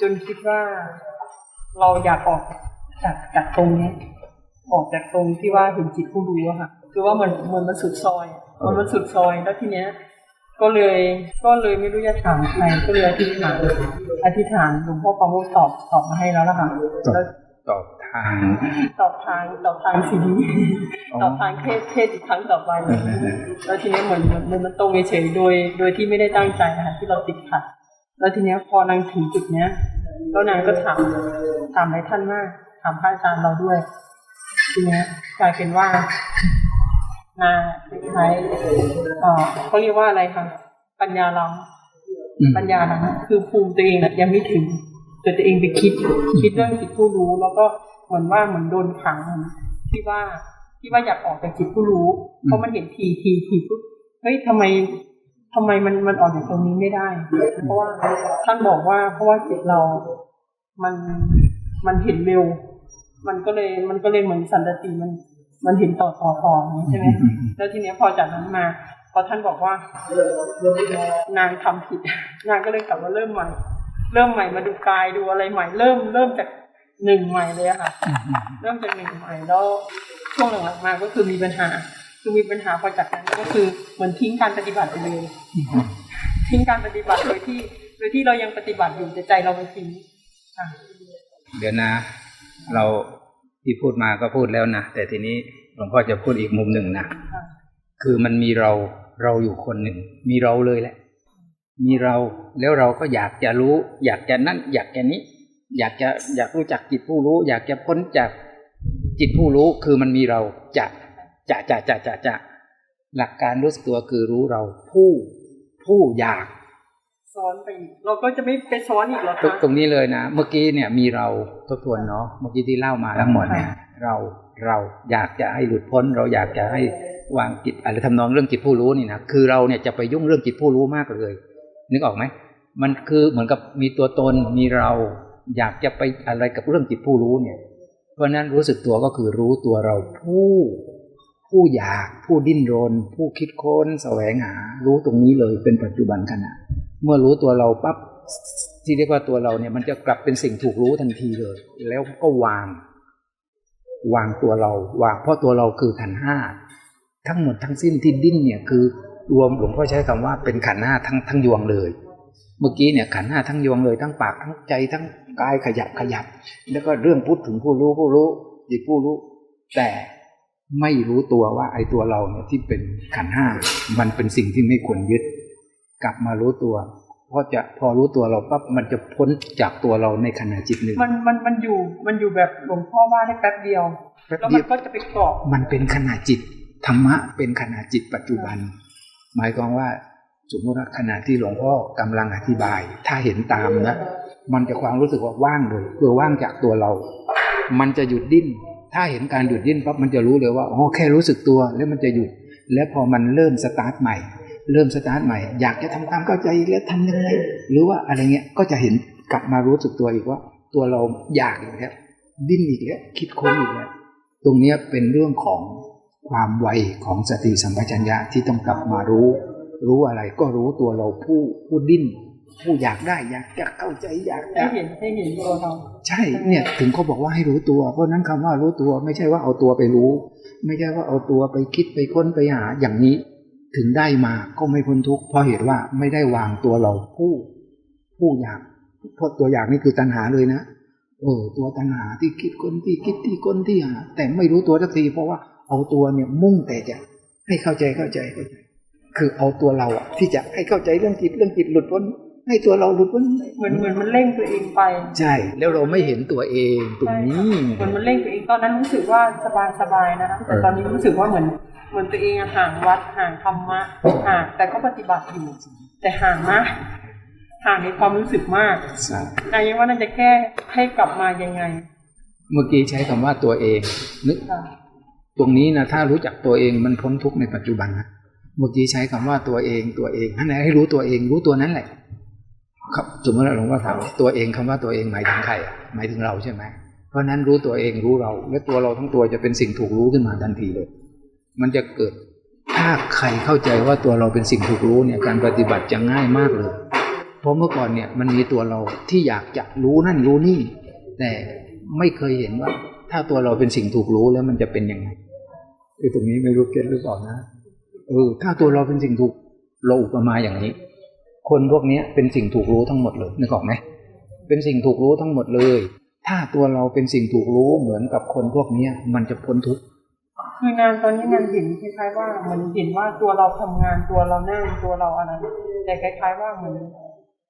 จนคิดว่าเราอยากออกจากจากตรงเนี้ยออกจากตรงที่ว่าเห็นจิตผู้รู้อะค่ะ คือว่ามันเหมือนมันสุดซอยอะมันมันสุดซอยแล้วทีเนี้ย ก็เลยก็เลยไม่รู้จะถามใครก็เลยอธิษฐานอธิษฐานหลวงพ่อประโมทตอบตอบมาให้แล้วล่ะค่ะแล้วตอบทางตอบทางตอบทางซีดีอ๋อตอบทางเทศเทศอีกครั้งต่อไปแล้วทีเนี้ยเหมือนเหมือนเหมือนมันตรงเฉยๆโดย โดยที่ไม่ได้ตั้งใจนะคะที่เราติดขัด แล้วทีเนี้ยพอนางถึงจุดเนี้ยแล้วนางก็ถามถามหลายท่านมากถามพระอาจารย์เราด้วย ทีเนี้ยกลายเป็นว่านางคล้ายๆเอ่อเขาเรียกว่าอะไรคะปัญญาล้ำอืมปัญญาล้ำคือภูมิตัวเองน่ะยังไม่ถึงแต่ตัวเองไปคิดคิดเรื่องจิตผู้รู้ แล้วก็เหมือนว่าเหมือนโดนขังที่ว่าที่ว่าอยากออกจากจิตผู้รู้เพราะมันเห็นทีทีทีปุ๊บเฮ้ยทำไม ทำไมมันมันออกจากตรงนี้ไม่ได้ เพราะว่าท่านบอกว่า เพราะว่าจิตเรา มันมันเห็นเร็ว มันก็เลยมันก็เลยเหมือนสันตติมัน มันเห็นต่อต่อต่อใช่ไหมแล้วทีเนี้ยพอจากนั้นมาพอท่านบอกว่านางทำผิด นางก็เลยกลับมาเริ่มใหม่ เริ่มใหม่มาดูกายดูอะไรใหม่ เริ่มเริ่มจากหนึ่งใหม่เลยค่ะ เริ่มจากหนึ่งใหม่แล้วช่วงหลังๆมาก็คือมีปัญหา คือมีปัญหาพอจากนั้นก็คือเหมือนทิ้งการปฏิบัติไปเลย ทิ้งการปฏิบัติโดยที่โดยที่เรายังปฏิบัติอยู่แต่ใจเราไม่ทิ้งค่ะเดี๋ยวนะ เราที่พูดมาก็พูดแล้วนะแต่ทีนี้หลวงพ่อจะพูดอีกมุมหนึ่งนะค่ะคือมันมีเราเราอยู่คนหนึ่ง มีเราเลยแหละ มีเราแล้วเราก็อยากจะรู้ อยากจะนั่น อยากจะนี้ อยากจะอยากรู้จักจิตผู้รู้ อยากจะพ้นจากจิตผู้รู้คือมันมีเราจะ จะจะจะจะจะหลักการรู้สึกตัวคือรู้เราผู้ผู้อยาก ซ้อนไปอีกเราก็จะไม่ไปซ้อนอีกหรอตรงคะตรงนี้เลยนะเมื่อกี้เนี่ยมีเราทบทวนเนาะเมื่อกี้ที่เล่ามาทั้งหมดเนี่ยค่ะเราเราอยากจะให้หลุดพ้น เราอยากจะให้วางจิตอะไรทำนองเรื่องจิตผู้รู้นี่นะคือเราเนี่ยจะไปยุ่งเรื่องจิตผู้รู้มากเลย นึกออกไหมมันคือเหมือนกับมีตัวตนมีเราอยากจะไปอะไรกับเรื่องจิตผู้รู้เนี่ย เพราะฉะนั้นรู้สึกตัวก็คือรู้ตัวเราผู้ ผู้อยากผู้ดิ้นรน ผู้คิดค้นแสวงหา รู้ตรงนี้เลยเป็นปัจจุบันขณะเมื่อรู้ตัวเราปั๊บที่เรียกว่าตัวเราเนี่ยมันจะกลับเป็นสิ่งถูกรู้ทันทีเลย แล้วก็วาง วางตัวเราวางเพราะตัวเราคือขันห้าทั้งหมดทั้งสิ้นที่ดิ้นเนี่ยคือรวมหลวงพ่อใช้คำว่าเป็นขันห้าทั้งทั้งยวงเลย เมื่อกี้เนี่ยขันห้าทั้งยวงเลย ทั้งปากทั้งใจทั้งกายขยับขยับ แล้วก็เรื่องพูดถึงผู้รู้ผู้รู้จิตผู้รู้ แต่ ไม่รู้ตัวว่าไอ้ตัวเราเนี่ยที่เป็นขันธ์ห้ามันเป็นสิ่งที่ไม่ควรยึด กลับมารู้ตัวเพราะจะพอรู้ตัวเราปั๊บมันจะพ้นจากตัวเราในขณะจิตหนึ่ง มันมันมันอยู่มันอยู่แบบหลวงพ่อว่าได้แป๊บเดียวแป๊บแล้วเดีมัยนวก็จะไปเกาะมันเป็นขณะจิตธรรมะเป็นขณะจิตปัจจุบัน หมายความว่าสมมติว่าขณะที่หลวงพ่อกำลังอธิบาย ถ้าเห็นตามนะ มันจะความรู้สึกว่าว่างเลยคือว่างจากตัวเรา มันจะหยุดดิ้น ถ้าเห็นการหยุดดิ้นปั๊บมันจะรู้เลยว่าอ๋อแค่รู้สึกตัวแล้วมันจะหยุด แล้วพอมันเริ่มสตาร์ทใหม่ เริ่มสตาร์ทใหม่ อยากจะทำความเข้าใจแล้วทำยังไงหรือว่าอะไรเงี้ยก็จะเห็นกลับมารู้สึกตัวอีกว่า ตัวเราอยากอีกแล้วดิ้นอีกแล้วคิดค้นอีกแล้วตรงเนี้ยเป็นเรื่องของความไวของสติสัมปชัญญะที่ต้องกลับมารู้ รู้อะไรก็รู้ตัวเราผู้ผู้ดิ้น ผู้อยากได้อยากจะเข้าใจอยากให้จะเห็นให้เห็นตัวเราใช่เนี่ยถึงเขาบอกว่าให้รู้ตัว เพราะฉะนั้นคำว่ารู้ตัวไม่ใช่ว่าเอาตัวไปรู้ ไม่ใช่ว่าเอาตัวไปคิดไปค้นไปหาอย่างนี้ ถึงได้มาก็ไม่พ้นทุกข์เพราะเหตุว่าไม่ได้วางตัวเราผู้ผู้อยากเพราะตัวอยากนี่คือตัณหาเลยนะเออตัวตัณหาที่คิดคนที่คิดที่คนที่หาแต่ไม่รู้ตัวสักทีเพราะว่าเอาตัวเนี่ยมุ่งแต่จะให้เข้าใจเข้าใจเข้าใจคือเอาตัวเราอะที่จะให้เข้าใจเรื่องจิตเรื่องจิตหลุดพ้น ให้ตัวเราหลุดพ้นเหมือนเหมือนมันเร่งตัวเองไป ใช่ แล้วเราไม่เห็นตัวเองตรงนี้เหมือนมันเร่งตัวเองตอนนั้นรู้สึกว่าสบายสบายๆนะคะแต่ตอนนี้รู้สึกว่าเหมือนเหมือนตัวเองอะห่างวัดห่างธรรมะห่างแต่ก็ปฏิบัติอยู่ แต่ห่างมากห่างในความรู้สึกมากใช่นายว่าน่าจะแก้ให้กลับมายังไง เมื่อกี้ใช้คำว่าตัวเองนึกค่ะตรงนี้นะถ้ารู้จักตัวเองมันพ้นทุกข์ในปัจจุบันนะเมื่อกี้ใช้คำว่าตัวเองตัวเองนั่นแหละให้รู้ตัวเองรู้ตัวนั้นแหละครับ สมมติว่าหลวงพ่อถามตัวเองคำว่าตัวเองหมายถึงใครอะหมายถึงเราใช่ไหมเพราะฉะนั้นรู้ตัวเองรู้เรา และตัวเราทั้งตัวจะเป็นสิ่งถูกรู้ขึ้นมาทันทีเลย มันจะเกิดถ้าใครเข้าใจว่าตัวเราเป็นสิ่งถูกรู้เนี่ยการปฏิบัติจะง่ายมากเลย เพราะเมื่อก่อนเนี่ยมันมีตัวเราที่อยากจะรู้นั่นรู้นี่ แต่ไม่เคยเห็นว่า ถ้าตัวเราเป็นสิ่งถูกรู้แล้วมันจะเป็นยังไงคือตรงนี้ไม่รู้เก็ตหรือเปล่านะเออถ้าตัวเราเป็นสิ่งถูกเราอุปมาอย่างนี้ คนพวกเนี้ยเป็นสิ่งถูกรู้ทั้งหมดเลยนึกออกไหมเป็นสิ่งถูกรู้ทั้งหมดเลย ถ้าตัวเราเป็นสิ่งถูกรู้เหมือนกับคนพวกเนี้ยมันจะพ้นทุกข์คือนานตอนนี้นานเห็นคล้ายๆว่าเหมันเห็นว่าตัวเราทำงานตัวเรานั่งตัวเราอะไรแต่คล้ายๆว่าเหมือน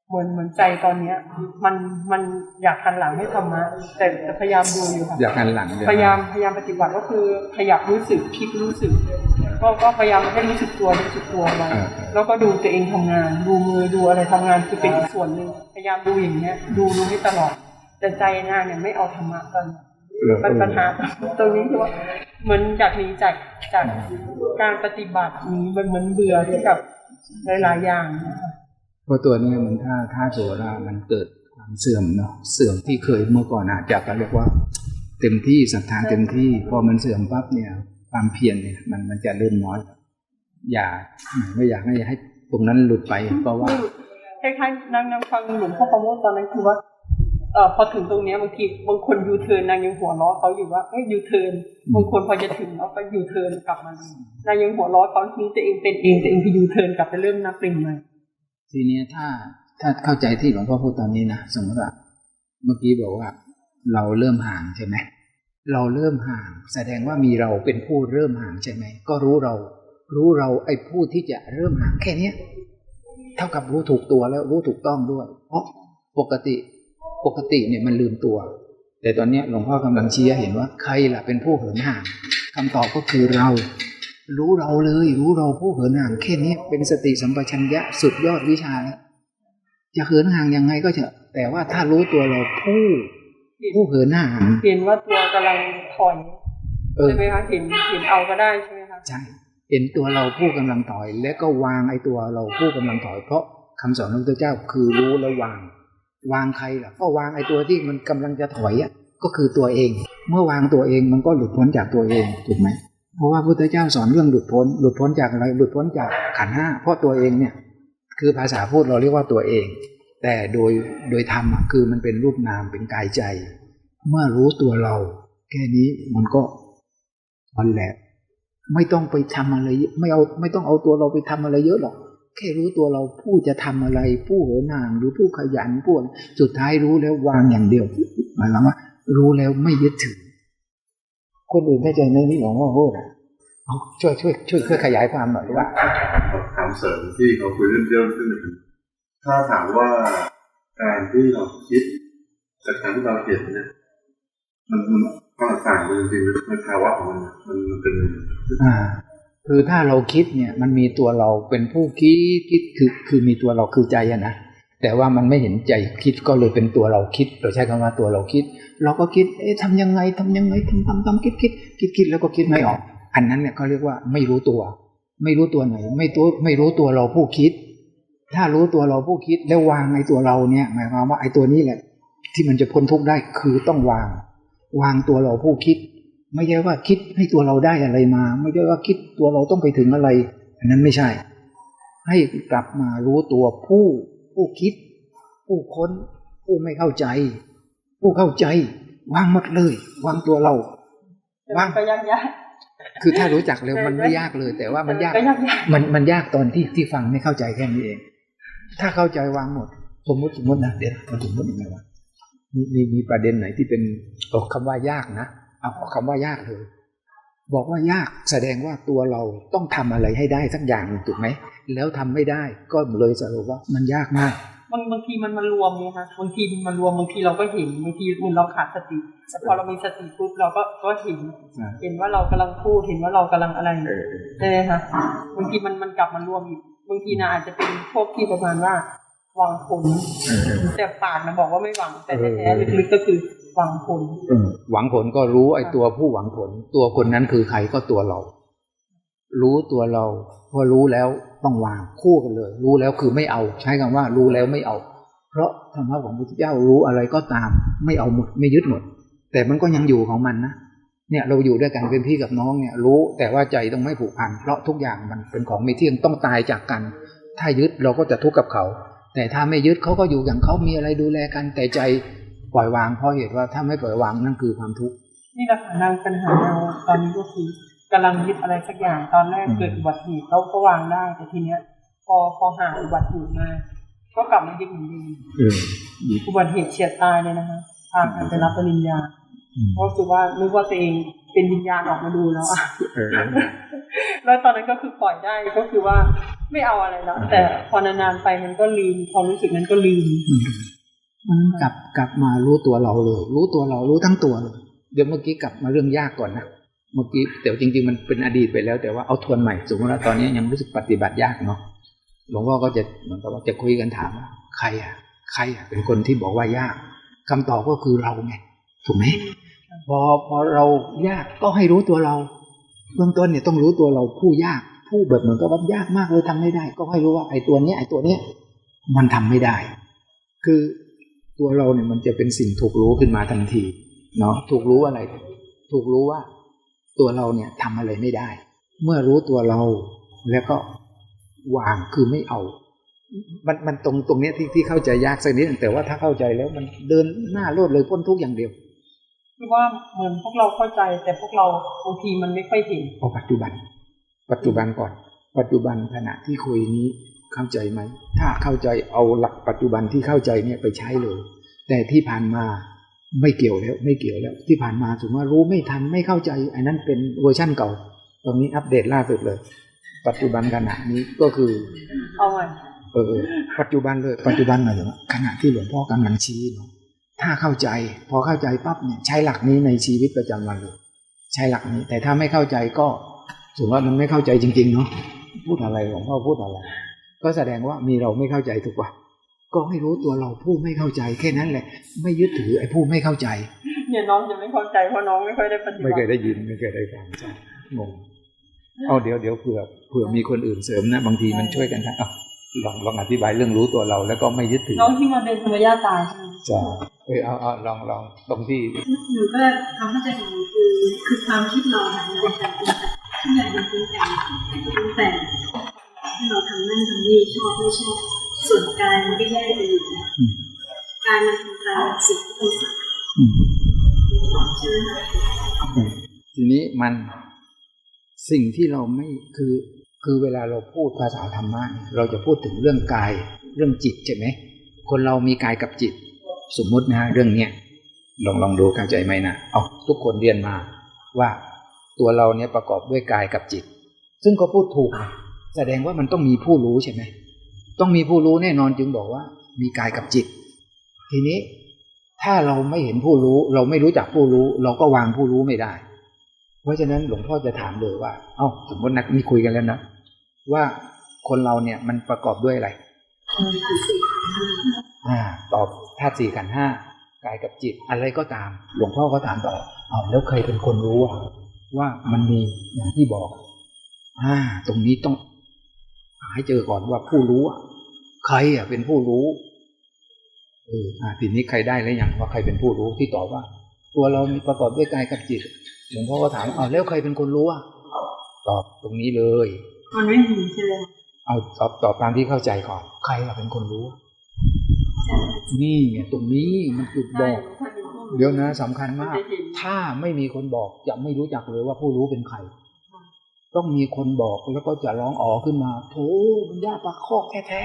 เหมือนเหมือนใจตอนเนี้ย มันมันอยากหันหลังให้ธรรมะแต่แต่พยายามดูอยู่ค่ะอยากหันหลังเลพยายามพยายามปฏิบัติก็คือขยับรู้สึกคิดรู้สึก ก็ก็พยายามให้รู้สึกตัวรู้สึกตัวไว้เออแล้วก็ดูตัวเองทำงาน ดูมือดูอะไรทำงานคือเป็นอีกส่วนหนึ่งพยายามดูอย่างเงี้ยดูดูให้ตลอด แต่ใจงานเนี่ยไม่เอาธรรมะตอนนี้เออปัญหาตรงนี้คือว่าเหมือนอยากหนีจากจากการปฏิบัติหนี้มันเหมือนเบื่อที่กับหลายๆอย่างนะคะเพราะตัวนี้มันถ้าถ้าโสรามันเกิดความเสื่อมเนาะเสื่อมที่เคยเมื่อก่อนอาจจะก็เรียกว่า เต็มที่ศรัทธาเต็มที่พอมันเสื่อมปั๊บเนี่ย ความเพียรเนี่ยมันมันจะเริ่มน้อย อย่าไม่อยากให้ให้ตรงนั้นหลุดไปเพราะว่าคล้ายๆนั่งนั่งฟังหลวงพ่อประโมทตอนนั้นคือว่าเออพอถึงตรงเนี้ยบางทีบางคนยูเทิร์นนางยังหัวล้อเขาอยู่ว่าเอ้ยยูเทิร์นบางคนพอจะถึงแล้วก็ยูเทิร์นกลับมานางยังหัวล้อตอนนี้ตัวเองเป็นเองตัวเองคือยูเทิร์นกลับไปเริ่มนับหนึ่งใหม่ทีเนี้ยถ้าถ้าเข้าใจที่หลวงพ่อพูดตอนนี้นะสมมติว่าเมื่อกี้บอกว่าเราเริ่มห่างใช่ไหม เราเริ่มห่าง แสดงว่ามีเราเป็นผู้เริ่มห่างใช่ไหม ก็รู้เรา รู้เราไอ้ผู้ที่จะเริ่มห่างแค่เนี้ยเท่ากับรู้ถูกตัวแล้วรู้ถูกต้องด้วย เพราะปกติปกติเนี่ยมันลืมตัว แต่ตอนเนี้ยหลวงพ่อกำลังชี้เห็นว่าใครล่ะเป็นผู้เหินห่างคำตอบก็คือเรา รู้เราเลย รู้เราผู้เหินห่างแค่นี้เป็นสติสัมปชัญญะสุดยอดวิชาแล้วจะเหินห่างยังไงก็เถอะแต่ว่าถ้ารู้ตัวเราผู้ ผู้เหินห่างเห็นว่าตัวกำลังถอยเออใช่ไหมคะเห็นเห็นเอาก็ได้ใช่ไหมคะใช่เห็นตัวเราผู้กำลังถอย และก็วางไอ้ตัวเราผู้กำลังถอย เพราะคำสอนของพระพุทธเจ้าคือรู้แล้ววาง วางใครล่ะก็วางไอ้ตัวที่มันกำลังจะถอยอะก็คือตัวเอง เมื่อวางตัวเองมันก็หลุดพ้นจากตัวเองถูกไหมเพราะว่าพระพุทธเจ้าสอนเรื่องหลุดพ้น หลุดพ้นจากอะไรหลุดพ้นจากขันธ์ห้าเพราะตัวเองเนี่ยคือภาษาพูดเราเรียกว่าตัวเอง แต่โดยโดยธรรมคือมันเป็นรูปนามเป็นกายใจ เมื่อรู้ตัวเรา แค่นี้มันก็มันแหละ ไม่ต้องไปทำอะไรไม่เอาไม่ต้องเอาตัวเราไปทำอะไรเยอะหรอก แค่รู้ตัวเราผู้จะทำอะไร ผู้เหินห่างหรือผู้ขยันผู้สุดท้ายรู้แล้ววางอย่างเดียวหมายความว่า รู้แล้วไม่ยึดถือคนอื่นเข้าใจไหมนี่หลวงพ่อพูดอะเอาช่วยช่วยช่วยช่วยขยายความหน่อยว่าถามเสริมที่เขาคุยเรื่องเรื่องขึ้นหนึ่ง ถ้าถามว่าการที่เราคิดกับการที่เราเห็นเนี่ยมันมันความต่างกันจริงๆมันภาวะของมันมันเป็นอ่า คือถ้าเราคิดเนี่ยมันมีตัวเราเป็นผู้คิดคิดคือคือมีตัวเราคือใจอะนะแต่ว่ามันไม่เห็นใจคิดก็เลยเป็นตัวเราคิดเราใช้คำว่าตัวเราคิด เราก็คิด เอ๊ะทำยังไงทำยังไงทำทำทำคิดคิดคิดคิดแล้วก็คิดไม่ออก อันนั้นเนี่ยเขาเรียกว่าไม่รู้ตัว ไม่รู้ตัวไหน ไม่ตัวไม่รู้ตัวเราผู้คิด ถ้ารู้ตัวเราผู้คิดแล้ววางในตัวเราเนี่ย หมายความว่าไอ้ตัวนี้แหละ ที่มันจะพ้นทุกข์ได้คือต้องวาง วางตัวเราผู้คิด ไม่ใช่ว่าคิดให้ตัวเราได้อะไรมา ไม่ใช่ว่าคิดตัวเราต้องไปถึงอะไร อันนั้นไม่ใช่ ให้กลับมารู้ตัวผู้ผู้คิด ผู้ค้น ผู้ไม่เข้าใจ ผู้เข้าใจ วางหมดเลย วางตัวเราแต่มันก็ยากยากคือถ้ารู้จักแล้วมันไม่ยากเลย แต่ว่ามันยากก็ยากยากมันมันยากตอนที่ที่ฟังไม่เข้าใจแค่นี้เอง ถ้าเข้าใจวางหมด สมมติสมมตินะเดี๋ยวมันสมมติยังไงวะมีมีมีประเด็นไหนที่เป็นเอาคำว่ายากนะเอาเอาคำว่ายากเลยบอกว่ายากแสดงว่าตัวเราต้องทำอะไรให้ได้สักอย่างหนึ่งถูกไหมแล้วทำไม่ได้ก็เลยสรุปว่ามันยากมากบางบางทีมันมารวมเนี่ยค่ะบางทีมันมารวมบางทีเราก็เห็นบางทีเหมือนเราขาดสติแต่พอเรามีสติปุ๊บเราก็ก็เห็นอ่าเห็นว่าเรากำลังพูดเห็นว่าเรากำลังอะไรเออเออใช่ไหมคะบางทีมันมันกลับมารวมอีก บางทีนะอาจจะเป็นพวกที่ประมาณว่าวางผลเออเออแต่ปากนะบอกว่าไม่หวังแต่เออแท้ๆลึกๆก็คือวางผลเออหวังผลก็รู้ไอ้ตัวผู้หวังผล ตัวคนนั้นคือใครก็ตัวเรา รู้ตัวเราพอรู้แล้วต้องวางคู่กันเลย รู้แล้วคือไม่เอา ใช้คำว่า รู้แล้วไม่เอา เพราะธรรมะของพระพุทธเจ้ารู้อะไรก็ตาม ไม่เอาหมดไม่ยึดหมด แต่มันก็ยังอยู่ของมันนะ เนี่ยเราอยู่ด้วยกันเป็นพี่กับน้องเนี่ยรู้แต่ว่าใจต้องไม่ผูกพันเพราะทุกอย่างมันเป็นของไม่เที่ยงต้องตายจากกัน ถ้ายึดเราก็จะทุกข์กับเขา แต่ถ้าไม่ยึดเขาก็อยู่อย่างเขามีอะไรดูแลกัน แต่ใจปล่อยวางเพราะเหตุว่าถ้าไม่ปล่อยวางนั่นคือความทุกข์นี่แหละค่ะนางปัญหาเราตอนนี้ก็คือกำลังยึดอะไรสักอย่างตอนแรกอืมเกิดอุบัติเหตุเขาก็วางได้แต่ทีเนี้ย พอพอหาอุบัติเหตุมาก็กลับมายึดเหมือนเดิมเอออุบัติเหตุเฉียดตายเลยนะคะพากันไปรับปริญญาอืม เพราะรู้สึกว่านึกว่าตัวเองเป็นวิญญาณออกมาดูแล้วอะเออแล้วตอนนั้นก็คือปล่อยได้ก็คือว่าไม่เอาอะไรแล้วแต่พอนานๆไปมันก็ลืมความรู้สึกนั้นก็ลืมมันกลับกลับมารู้ตัวเราเลย รู้ตัวเรารู้ทั้งตัวเลยเดี๋ยวเมื่อกี้กลับมาเรื่องยากก่อนนะเมื่อกี้แต่จริง ๆ มันเป็นอดีตไปแล้ว แต่ว่าเอาทวนใหม่สมมติว่าตอนนี้ยังรู้สึกปฏิบัติยากเนาะหลวงพ่อก็จะเหมือนกับว่าจะคุยกันถามว่าใครอะ ใครอะ เป็นคนที่บอกว่ายากคำตอบก็คือเราไงถูกไหม พอพอเรายากก็ให้รู้ตัวเราเบื้องต้นเนี่ยต้องรู้ตัวเราผู้ยากผู้แบบเหมือนกับว่ายากมากเลยทำไม่ได้ ก็ให้รู้ว่าไอ้ตัวเนี้ยไอ้ตัวเนี้ยมันทำไม่ได้ คือตัวเราเนี่ยมันจะเป็นสิ่งถูกรู้ขึ้นมาทันทีเนาะถูกรู้อะไร ถูกรู้ว่า ตัวเราเนี่ยทำอะไรไม่ได้ เมื่อรู้ตัวเราแล้วก็วางคือไม่เอา มันมันตรงตรงเนี้ยที่ที่เข้าใจยากสักนิดแต่ว่าถ้าเข้าใจแล้วมันเดินหน้าโลดเลยพ้นทุกอย่างเดียว คือว่าเหมือนพวกเราเข้าใจ แต่พวกเราบางทีมันไม่ค่อยเห็นเอาปัจจุบัน ปัจจุบันก่อน ปัจจุบันขณะที่คุยนี้เข้าใจไหม ถ้าเข้าใจเอาหลักปัจจุบันที่เข้าใจเนี่ยไปใช้เลย แต่ที่ผ่านมาไม่เกี่ยวแล้ว ไม่เกี่ยวแล้ว ที่ผ่านมาถือว่ารู้ไม่ทันไม่เข้าใจอันนั้นเป็นเวอร์ชั่นเก่า ตรงนี้อัปเดตล่าสุดเลย ปัจจุบันขณะนี้ก็คือเอาใหม่เออเออปัจจุบันเลย ปัจจุบันหมายถึงว่าขณะที่หลวงพ่อกำลังชี้เนาะ ถ้าเข้าใจ พอเข้าใจปั๊บเนี่ยใช้หลักนี้ในชีวิตประจำวันเลยใช้หลักนี้ แต่ถ้าไม่เข้าใจก็ถือว่ามันไม่เข้าใจจริงๆเนาะพูดอะไรหลวงพ่อพูดอะไร ก็แสดงว่ามีเราไม่เข้าใจถูกป่ะก็ให้รู้ตัวเราผู้ไม่เข้าใจแค่นั้นแหละ ไม่ยึดถือไอ้ผู้ไม่เข้าใจเนี่ยน้องจะไม่เข้าใจเพราะน้องไม่ค่อยได้ปฏิบัติไม่เคยได้ยินไม่เคยได้ฟังใช่งงเอาเดี๋ยวเดี๋ยวเผื่อเผื่อมีคนอื่นเสริมนะบางทีมันช่วยกันนะเอาลองลองอธิบายเรื่องรู้ตัวเรา แล้วก็ไม่ยึดถือน้องที่มาเป็นธรรมญาตายใช่ไหมจ้า เออเอาเอาลองลองตรงที่หนูก็ความเข้าใจของหนูคือคือความคิดเราค่ะมันเป็นการปรุงแต่งทุกอย่างเป็นปรุงแต่งปรุงแต่งให้เราทำนั่นทำนี่ชอบไม่ชอบส่วนกายมันก็แยกไปอยู่นะกายมันคือการสิ่งที่เป็นสัตว์ใช่ไหมคะทีนี้มันสิ่งที่เราไม่คือคือเวลาเราพูดภาษาธรรมะเราจะพูดถึงเรื่องกายเรื่องจิตใช่ไหมคนเรามีกายกับจิต สมมุตินะฮะเรื่องเนี้ยลองลองดูเข้าใจไหมนะเอาทุกคนเรียนมาว่าตัวเราเนี่ยประกอบด้วยกายกับจิต ซึ่งก็พูดถูกนะแสดงว่ามันต้องมีผู้รู้ใช่ไหมต้องมีผู้รู้แน่นอนจึงบอกว่า มีกายกับจิต ทีนี้ถ้าเราไม่เห็นผู้รู้ เราไม่รู้จักผู้รู้ เราก็วางผู้รู้ไม่ได้ เพราะฉะนั้นหลวงพ่อจะถามเลยว่า เอ้าสมมตินักนี่คุยกันแล้วนะว่าคนเราเนี่ยมันประกอบด้วยอะไรธาตุสี่ขันธ์ห้าอ่าตอบ ธาตุสี่ขันธ์ห้ากายกับจิตอะไรก็ตาม หลวงพ่อก็ถามต่อเอาแล้วใครเป็นคนรู้อะว่ามันมีอย่างที่บอก อ่า ตรงนี้ต้องหาให้เจอก่อนว่าผู้รู้อะใครอะเป็นผู้รู้เอออ่าทีนี้ใครได้แล้วยังว่าใครเป็นผู้รู้ที่ตอบว่า ตัวเรามีประกอบด้วยกายกับจิตหลวงพ่อก็ถามเอาแล้วใครเป็นคนรู้อะตอบตรงนี้เลย มันไม่มีใช่ไหมเอาตอบตอบตามที่เข้าใจก่อน ใครอะเป็นคนรู้ นี่ไงตรงนี้มันจุดบใช่อกถ้าเป็นผู้รู้เดี๋ยวนะสำคัญมากจะเห็นถ้าไม่มีคนบอกจะไม่รู้จักเลยว่าผู้รู้เป็นใคร ต้องมีคนบอกแล้วก็จะร้องอ๋อขึ้นมาโถมันยากปากคอกแท้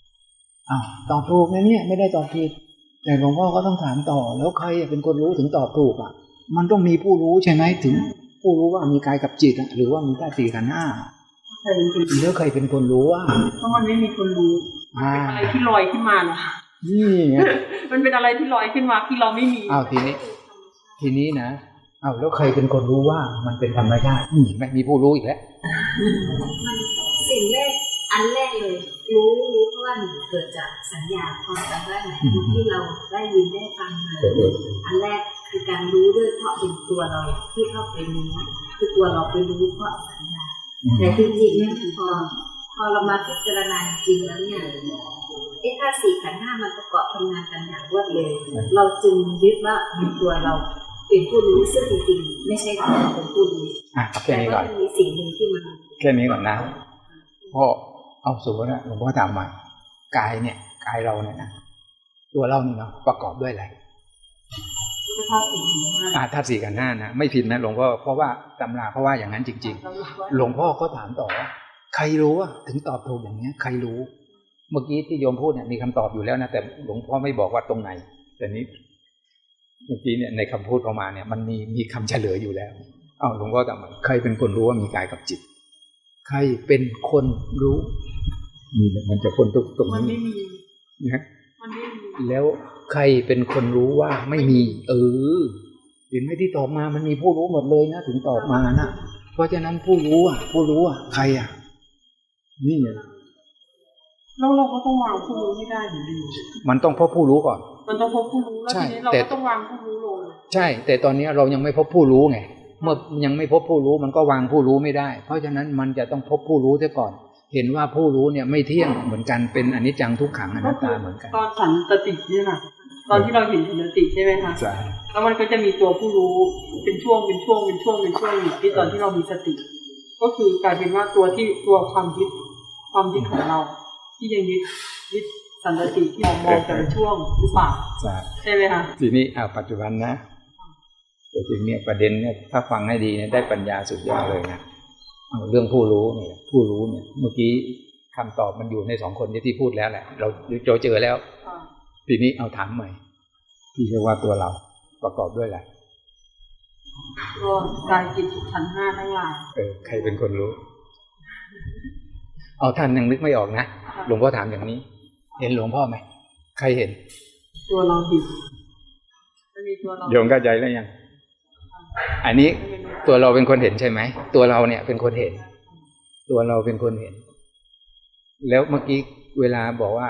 ๆอ้าวตอบถูกนะเนี่ยไม่ได้ตอบผิดแต่หลวงพ่อก็ต้องถามต่อ แล้วใครเป็นคนรู้ถึงตอบถูกอะ มันต้องมีผู้รู้ใช่ไหมถึง ผู้รู้ว่ามีกายกับจิตอะหรือว่ามีธาตุสี่ขันธ์ห้าใช่จริงแล้วใครเป็นคนรู้อะๆเพราะมันไม่มีคนรู้อ่าเป็นอะไรที่ลอยขึ้นมาน่ะ นี่ไงมันเป็นอะไรที่ลอยขึ้นมาที่เราไม่มีอ้าวทีนี้ ทีนี้นะอ้าวแล้วใครเป็นคนรู้ว่ามันเป็นธรรมชาตินี่ไม่มีผู้รู้อีกแล้วมันสิ่งแรกอันแรกเลยรู้รู้เพราะว่าหนึ่งเกิดจากสัญญาความจำได้ไหมที่เราได้ยินได้ฟังมาอันแรกคือการรู้ด้วยเพราะเป็นตัวเราที่เข้าไปรู้คือตัวเราไปรู้เพราะสัญญาแต่จริงๆเนี่ยพอพอเรามาพิจารณาจริงแล้วเนี่ย ไอ้ธาตุสี่ขันธ์ห้ามันประกอบทำงานกันอย่างรวดเร็วเราจึงยึดว่าเป็นตัวเราเป็นผู้รู้ซึ่งจริงๆไม่ใช่ตัวเราเป็นผู้รู้อะเอาแค่แต่นี้ว่าก่อนมันมีสิ่งหนึ่งที่มันแค่นี้ก่อนนะพ่อเอาสมมตินะหลวงพ่อถามมากายเนี่ยกายเราเนี่ยนะตัวเราเนี่ยเนาะประกอบด้วยอะไรพุทธภาพสี่ถึงห้าอาธาตุสี่กันห้านะไม่ผิดนะหลวงพ่อเพราะว่าตำราเขาว่าอย่างนั้นจริง ๆ หลวงพ่อก็ถามต่อว่าใครรู้อะถึงตอบถูกอย่างเนี้ย ใครรู้ เมื่อกี้ที่โยมพูดเนี่ยมีคำตอบอยู่แล้วนะแต่หลวงพ่อไม่บอกว่าตรงไหน แต่นี้ เมื่อกี้เนี่ยในคำพูดออกมาเนี่ย มันมีมีคำเฉลยอยู่แล้วอ้าวหลวงพ่อถามว่าใครเป็นคนรู้ว่ามีกายกับจิต ใครเป็นคนรู้นี่แหละมันจะพ้นทุกตรงมันนี้ไม่มีนะมันไม่มีแล้วใครเป็นคนรู้ว่าไม่มี เออเห็นไหมที่ตอบมามันมีผู้รู้หมดเลยนะถึงตอบมานะเพราะฉะนั้นผู้รู้อะ ผู้รู้อะ ใครอะ นี่ไง แล้วเราก็ต้องวางผู้รู้ให้ได้อยู่ดีมันต้องพบผู้รู้ก่อน มันต้องพบผู้รู้แล้วใช่ทีนี้เราแต่ก็ต้องวางผู้รู้ลงใช่ แต่ตอนนี้เรายังไม่พบผู้รู้ไงเมื่อยังไม่พบผู้รู้มันก็วางผู้รู้ไม่ได้ เพราะฉะนั้นมันจะต้องพบผู้รู้เสียก่อน เห็นว่าผู้รู้เนี่ยไม่เที่ยงเหมือนกันเป็นอนิจจังทุกขังอนัตตาเหมือนกัน ตอนสันตติเนี่ยค่ะตอนที่เราเห็นสันตติใช่ไหมคะใช่แล้วมันก็จะมีตัวผู้รู้เป็นช่วงเป็นช่วงเป็นช่วงเป็นช่วงอยู่ที่ตอนที่เรามีสติ ก็คือกลายเป็นว่าตัวที่ตัวความยึดความยึดของเรา ที่ยังยึดยึดสันตติที่มองมองแต่ละช่วงหรือเปล่าใช่ใช่ไหมคะทีนี้เอาปัจจุบันนะแต่ทีนี้ประเด็นเนี่ยถ้าฟังให้ดีเนี่ยได้ปัญญาสุดยอดเลยนะเอาเรื่องผู้รู้เนี่ยผู้รู้เนี่ย เมื่อกี้คำตอบมันอยู่ในสองคนที่ที่พูดแล้วแหละเราเราเจอแล้วอ่าทีนี้เอาถามใหม่ ที่เรียกว่าตัวเราประกอบด้วยอะไรก็กายจิตขันธ์ห้าทั้งหลายเออใครเป็นคนรู้ เอาท่านยังนึกไม่ออกนะหลวงพ่อถามอย่างนี้ เห็นหลวงพ่อไหมใครเห็น ตัวเราผิดมันมีตัวเราโยมเข้าใจแล้วยัง อันนี้ตัวเราเป็นคนเห็นใช่ไหม ตัวเราเนี่ยเป็นคนเห็น ตัวเราเป็นคนเห็น แล้วเมื่อกี้เวลาบอกว่า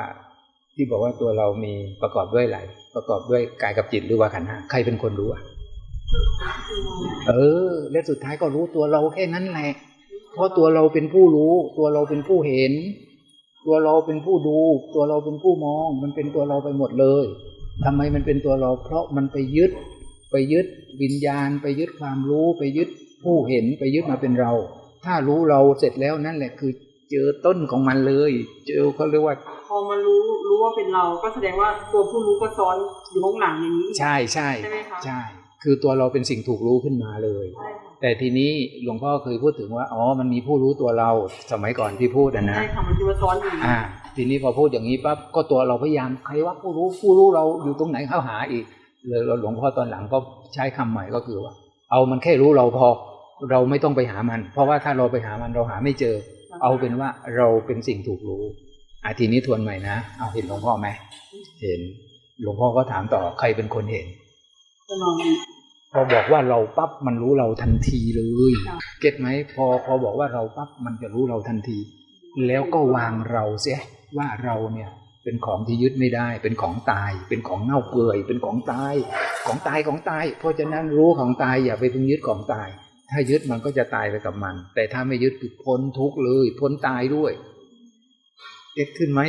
ที่บอกว่าตัวเรามีประกอบด้วยอะไรประกอบด้วยกายกับจิตหรือว่าขันธ์ห้าใครเป็นคนรู้อะ เออ และสุดท้ายก็รู้ตัวเราแค่นั้นแหละ เพราะตัวเราเป็นผู้รู้ ตัวเราเป็นผู้เห็น ตัวเราเป็นผู้ดู ตัวเราเป็นผู้มอง มันเป็นตัวเราไปหมดเลยทำไมมันเป็นตัวเรา เพราะมันไปยึด ไปยึดวิญญาณ ไปยึดความรู้ ไปยึดผู้เห็น ไปยึดมาเป็นเรา ถ้ารู้เราเสร็จแล้วนั่นแหละคือเจอต้นของมันเลย เจอเขาเรียกว่า พอมารู้รู้ว่าเป็นเราก็แสดงว่าตัวผู้รู้ก็ซ้อนอยู่ข้างหลังอย่างนี้ ใช่ใช่ใช่ไหมคะใช่ คือตัวเราเป็นสิ่งถูกรู้ขึ้นมาเลยใช่ค่ะ แต่ทีนี้หลวงพ่อเคยพูดถึงว่าอ๋อมันมีผู้รู้ตัวเราสมัยก่อนที่พูดอะนะใช่ค่ะมันจะมาซ้อนอยู่อ่า ทีนี้พอพูดอย่างนี้ปั๊บก็ตัวเราพยายามใครว่าผู้รู้ผู้รู้เราอยู่ตรงไหนเข้าหาอีกเลยหลวงพ่อตอนหลังก็ใช้คำใหม่ก็คือว่า เอามันแค่รู้เราพอเราไม่ต้องไปหามัน เพราะว่าถ้าเราไปหามันเราหาไม่เจอ เอาเป็นว่าเราเป็นสิ่งถูกรู้อาทีนี้ทวนใหม่นะเอาเห็นหลวงพ่อไหมเห็นหลวงพ่อก็ถามต่อใครเป็นคนเห็นจะล องดูพอบอกว่าเราปั๊บมันรู้เราทันทีเลยค่ะเก็ตไหมพอพอบอกว่าเราปั๊บมันจะรู้เราทันที แล้วก็วางเราเสียว่าเราเนี่ยเป็นของที่ยึดไม่ได้ เป็นของตาย เป็นของเน่าเปื่อย เป็นของตาย ของตายของตาย เพราะฉะนั้นรู้ของตายอย่าไปพึงยึดของตาย ถ้ายึดมันก็จะตายไปกับมัน แต่ถ้าไม่ยึดคือพ้นทุกข์เลย พ้นตายด้วยเก็ตขึ้นไหม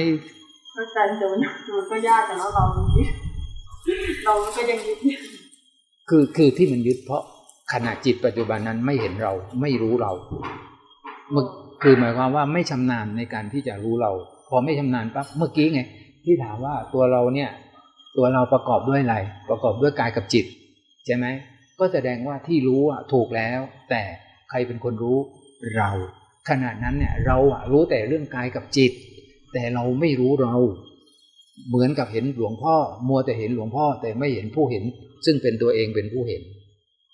เข้าใจแต่มันมันก็ยากแต่แล้วเรายึดเราก็ยังยึดอยู่ คือคือที่มันยึดเพราะขณะจิตปัจจุบันนั้นไม่เห็นเราไม่รู้เราคือหมายความว่าไม่ชำนาญในการที่จะรู้เรา พอไม่ชำนาญปั๊บเมื่อกี้ไง ที่ถามว่าตัวเราเนี่ย ตัวเราประกอบด้วยอะไร ประกอบด้วยกายกับจิต ใช่ไหมก็แสดงว่าที่รู้อะถูกแล้ว แต่ใครเป็นคนรู้เรา ขณะนั้นเนี่ย เราอะรู้แต่เรื่องกายกับจิต แต่เราไม่รู้เรา เหมือนกับเห็นหลวงพ่อ มัวแต่เห็นหลวงพ่อแต่ไม่เห็นผู้เห็น ซึ่งเป็นตัวเองเป็นผู้เห็น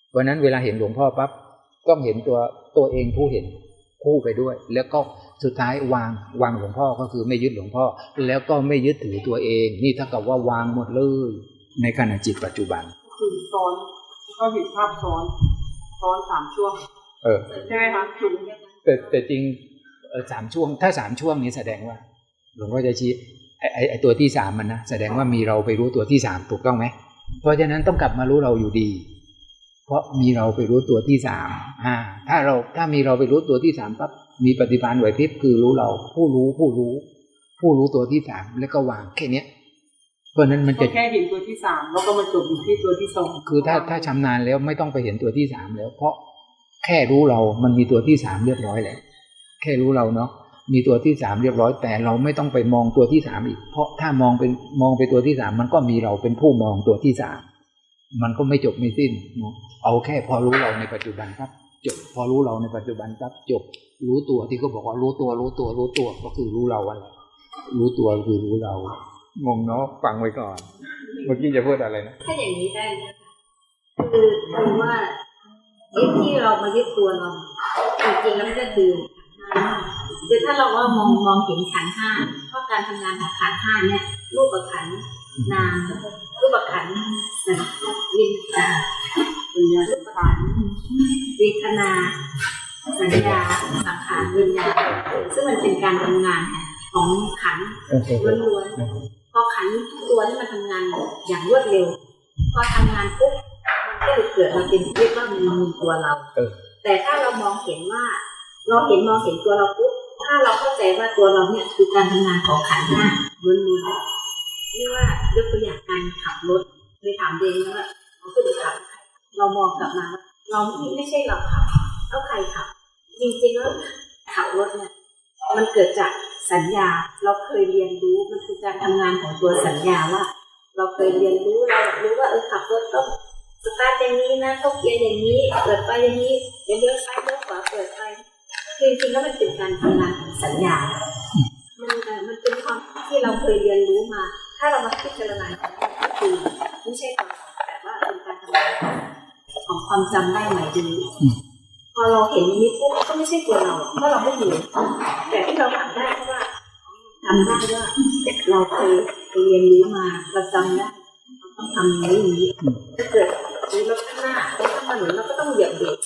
เพราะฉะนั้นเวลาเห็นหลวงพ่อปั๊บต้องเห็นตัวตัวเองผู้เห็นคู่ไปด้วย แล้วก็สุดท้ายวางวางหลวงพ่อก็คือไม่ยึดหลวงพ่อ แล้วก็ไม่ยึดถือตัวเอง นี่เท่ากับว่าวางหมดเลยในขณะจิตปัจจุบันคือซ้อนก็เห็นภาพซ้อนซ้อนสามช่วง เออใช่ไหมคะถูกแต่แต่จริงเอ่อสามช่วง ถ้าสามช่วงนี้แสดงว่า หลวงพ่อจะชี้ ไอ้ไอ้ไอ้ตัวที่สามมันนะแสดงว่ามีเราไปรู้ตัวที่สามถูกต้องไหมเพราะฉะนั้นต้องกลับมารู้เราอยู่ดี เพราะมีเราไปรู้ตัวที่สามอ่า ถ้าเราถ้ามีเราไปรู้ตัวที่สามปั๊บมีปฏิภาณไหวพริบคือรู้เรา ผู้รู้ผู้รู้ ผู้รู้ตัวที่สามแล้วก็วางแค่เนี้ยเพราะฉะนั้นมันก็จะแค่เห็นตัวที่สามแล้วก็มาจบอยู่ที่ตัวที่สองคือถ้าถ้าชำนาญแล้วไม่ต้องไปเห็นตัวที่สามแล้ว เพราะแค่รู้เรามันมีตัวที่สามเรียบร้อยแล้วแค่รู้เราเนาะ มีตัวที่สามเรียบร้อย แต่เราไม่ต้องไปมองตัวที่สามอีก เพราะถ้ามองเป็นมองไปตัวที่สามมันก็มีเราเป็นผู้มองตัวที่สามมันก็ไม่จบไม่สิ้นเนะเอาแค่พอรู้เราในปัจจุบันครับ จบพอรู้เราในปัจจุบันครับ จบ รู้ตัวที่เขาบอกว่ารู้ตัว รู้ตัว รู้ตัวก็คือรู้เราอะไรรู้ตัวคือรู้เรางงเนาะฟังไว้ก่อน เมื่อกี้จะพูดอะไรนะถ้าอย่างนี้ได้นะคะคือคือว่ายึดที่เรามายึดตัวเราจริงๆแล้วมันก็คือ คือถ้าเราว่ามองมองเห็นขันห้าเพราะการทำงานของขันห้าเนี่ยรูปขันนามรูปขันธ์สัญวิญญาณรูปขันธ์เวทนาสัญญาสังขารวิญญาณซึ่งมันเป็นการทำงานของขันล้วนๆพอขันตัวที่มันทำงานอย่างรวดเร็ว พอทำงานปุ๊บมันก็เลยเกิดมาเป็นเรียกว่ามันมีตัวเราแต่ถ้าเรามองเห็นว่า เราเห็นมองเห็นตัวเราปุ๊บ ถ้าเราเข้าใจว่าตัวเราเนี่ยคือการทำงานของขันห้าล้วนๆไม่ว่ายกตัวอย่างการขับรถไปถามเดงว่าเราขึ้นไปขับเรามองกลับมา เราไม่ไม่ใช่เราขับแล้วใครขับ จริงๆแล้วขับรถเนี่ยมันเกิดจากสัญญาเราเคยเรียนรู้มันคือการทำงานของตัวสัญญาว่า เราเคยเรียนรู้เรารู้ว่าเออขับรถต้องสตาร์ทอย่างนี้นะต้องเกียร์อย่างนี้เปิดไฟอย่างนี้เดี๋ยวเลี้ยวซ้ายเลี้ยวขวาเปิดไฟ คือจริงแล้วมันเป็นการทำงานของสัญญา มันเอ่อมันเป็นความที่เราเคยเรียนรู้มา ถ้าเรามาพิจารณาก็คือไม่ใช่ตัวเรแต่ว่าเป็นการทำงานของความจำได้ใหม่ดีพอเราเห็นนี้ปุ๊บก็ไม่ใช่ตัวเราเพราะเราไม่อยู่แต่ที่เราทำได้เพราะว่าทำได้ว่าเราเคยเรียนรู้มาเราจำได้เราต้องทำอย่างนี้อย่างนี้ถ้าเกิดมีรถข้างหน้ารถข้างถนนเราก็ต้องเหยียบเบรก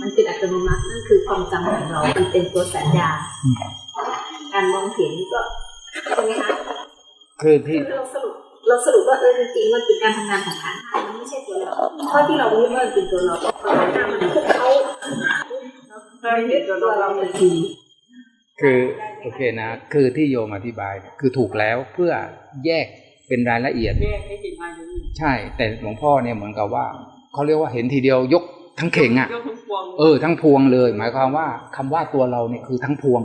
มันเป็นอัตโนมัตินั่นคือความจำของเรามันเป็นตัวสัญญา การมองเห็นก็ใช่ไหมคะคือคืที่อเราสรุปเราสรุปว่าเออจริงๆมันเป็นการทำงานของขันธ์ห้ามันไม่ใช่ตัวเราเพราะที่เรารู้ว่ามันเป็นตัวเราเพราะขันธ์ห้ามันคุกเขาได้เห็นตัวตัวเราเราทันทีคือโอเคนะ คือที่โยมอธิบายเนี่ยคือถูกแล้วเพื่อแยกเป็นรายละเอียดแยกให้เห็นรายละเอียดใช่ แต่หลวงพ่อเนี่ยเหมือนกับว่าเขาเรียกว่าเห็นทีเดียวยก ทั้งเข่งอะเรื่องทั้งปวงเออ ทั้งพวงเลย หมายความว่าคำว่าตัวเราเนี่ยคือทั้งพวง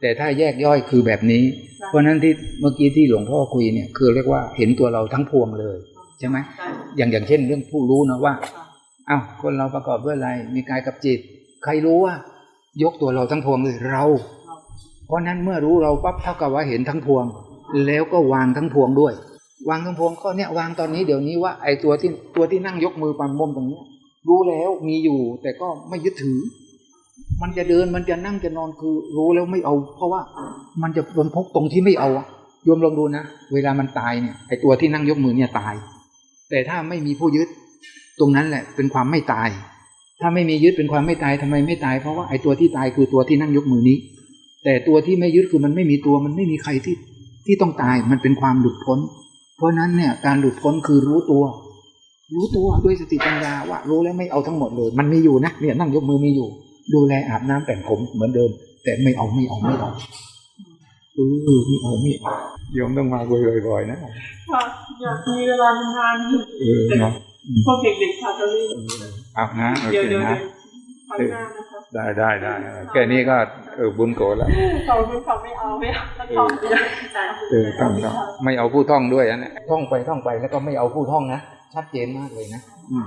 แต่ถ้าแยกย่อยคือแบบนี้ เพราะฉะนั้นที่เมื่อกี้ที่หลวงพ่อคุยเนี่ย คือเรียกว่าเห็นตัวเราทั้งพวงเลยใช่ไหมใช่อย่างอย่างเช่น เรื่องผู้รู้นะว่าค่ะอ้าวคนเราประกอบด้วยอะไร มีกายกับจิต ใครรู้ว่ายกตัวเราทั้งพวงเลยเราเรา เพราะนั้นเมื่อรู้เราปั๊บเท่ากับว่าเห็นทั้งพวง แล้วก็วางทั้งพวงด้วย วางทั้งพวงก็เนี่ยวางตอนนี้เดี๋ยวนี้ว่าไอ้ตัวที่ตัวที่นั่งยกมือปันมมตรงเนี้ย รู้แล้วมีอยู่ แต่ก็ไม่ยึดถือ มันจะเดินมันจะนั่งจะนอนคือ รู้แล้วไม่เอา เพราะว่ามันจะบนพกตรงที่ไม่เอาอะโยมลองดูนะเวลามันตายเนี่ยไอตัวที่นั่งยกมือเนี่ยตาย แต่ถ้าไม่มีผู้ยึด ตรงนั้นแหละ เป็นความไม่ตาย ถ้าไม่มียึดเป็นความไม่ตายทำไมไม่ตายเพราะว่าไอตัวที่ตายคือตัวที่นั่งยกมือนี้ แต่ตัวที่ไม่ยึดคือมันไม่มีตัวมันไม่มีใครที่ที่ต้องตายมันเป็นความหลุดพ้น เพราะนั้นเนี่ยการหลุดพ้นคือรู้ตัว รู้ตัวด้วยสติปัญญาว่ารู้แล้วไม่เอาทั้งหมดเลย มันมีอยู่นะเนี่ยนั่งยกมือมีอยู่ ดูแลอาบน้ำแต่งผมเหมือนเดิม แต่ไม่เอาไม่เอาไม่เอาเออไม่เอาไม่เอาโยมต้องมาบ่อยๆนะค่ะอยากมีเวลาทำงานเออนะพวกเด็กๆค่ะตอนนี้เอานะโอเดี๋ยวเคเดี๋ยวนะเดี๋ยวครั้งหน้านะคะได้ได้ได้แค่นี้ก็เออบุญโกรธแล้วเขาเป็นเขาไม่เอาไม่เอาแล้วท่องเดียวเออท่องท่องไม่เอาผู้ท่องด้วยอันเนี้ยท่องไปท่องไปแล้วก็ไม่เอาผู้ท่องนะ ชัดเจนมากเลยนะอืม